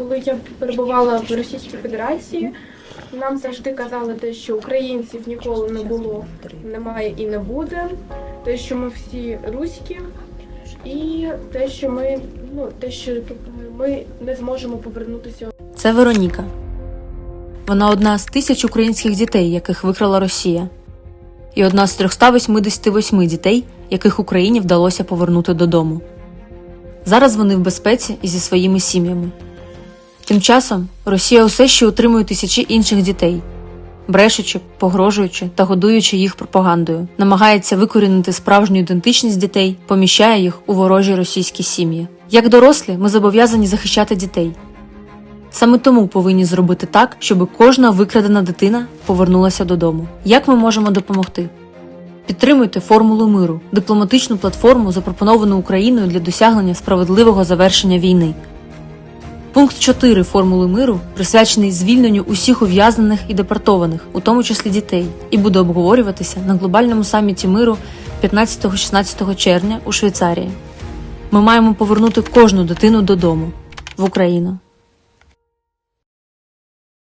коли я перебувала в Російській Федерації, нам завжди казали те, що українців ніколи не було, немає і не буде. Те, що ми всі руські, і те, що ми ну те, що ми не зможемо повернутися Це Вероніка. Вона одна з тисяч українських дітей, яких викрала Росія, і одна з 388 дітей, яких Україні вдалося повернути додому. Зараз вони в безпеці і зі своїми сім'ями. Тим часом Росія усе ще утримує тисячі інших дітей, брешучи, погрожуючи та годуючи їх пропагандою, намагається викорінити справжню ідентичність дітей, поміщає їх у ворожі російські сім'ї. Як дорослі, ми зобов'язані захищати дітей. Саме тому повинні зробити так, щоб кожна викрадена дитина повернулася додому. Як ми можемо допомогти? Підтримуйте формулу миру, дипломатичну платформу, запропоновану Україною для досягнення справедливого завершення війни. Пункт 4 формули миру присвячений звільненню усіх ув'язнених і депортованих, у тому числі дітей, і буде обговорюватися на глобальному саміті миру 15-16 червня у Швейцарії. Ми маємо повернути кожну дитину додому в Україну.